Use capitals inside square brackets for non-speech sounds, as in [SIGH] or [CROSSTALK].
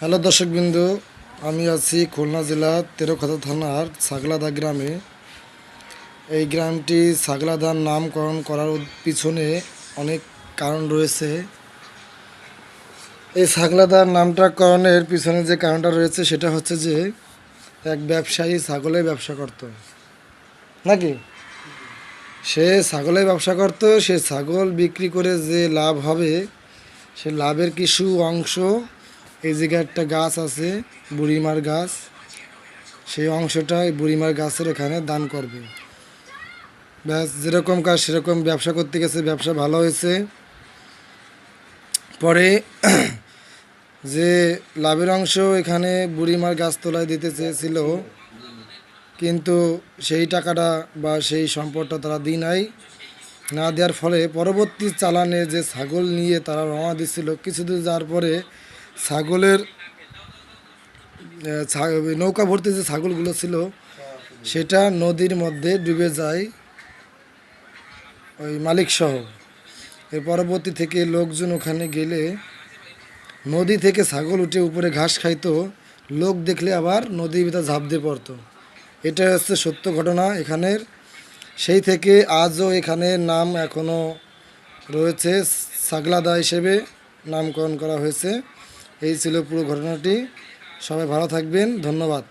Hello দর্শকবিন্দু, আমি আছি খুলনা জেলা তেরোখাতা থানার সাগলাদা গ্রামে। এই গ্রামটি সাগলাদার নামকরণ করার পিছনে অনেক কারণ রয়েছে। এই সাগলাদার নামটাকরণের পিছনে যে কারণটা রয়েছে, সেটা হচ্ছে যে, এক ব্যবসায়ী ছাগলের ব্যবসা করত। নাকি? সে ছাগলের ব্যবসা করত, সে ছাগল বিক্রি করে যে লাভ হবে, সে লাভের কিছু অংশ এই জায়গায় একটা গাছ আছে, বুড়িমার গাছ, সেই অংশটা বুড়িমার গাছের এখানে দান করবে। ব্যাস, যেরকম কাজ সেরকম ব্যবসা করতে গেছে, ব্যবসা ভালো হয়েছে। পরে [CLEARS THROAT] যে লাভের অংশ এখানে বুড়িমার গাছ তোলায় দিতে চেয়েছিল, কিন্তু সেই টাকাটা বা সেই সম্পদটা তারা দিই নাই। না দেওয়ার ফলে পরবর্তী চালানে যে ছাগল নিয়ে তারা রওনা দিচ্ছিল কিছুদূর যাওয়ার পরে ছাগলের নৌকা ভর্তি যে ছাগলগুলো ছিল, সেটা নদীর মধ্যে ডুবে যায় ওই মালিক সহ এর পরবর্তী থেকে লোকজন ওখানে গেলে নদী থেকে ছাগল উঠে উপরে ঘাস খাইতো, লোক দেখলে আবার নদীর ভিতরে ঝাঁপ দিয়ে পড়তো। এটা হচ্ছে সত্য ঘটনা এখানের। সেই থেকে আজও এখানে নাম এখনও রয়েছে সাগলাদা হিসেবে নামকরণ করা হয়েছে। এই ছিল পুরো ঘটনাটি। সবাই ভালো থাকবেন ধন্যবাদ।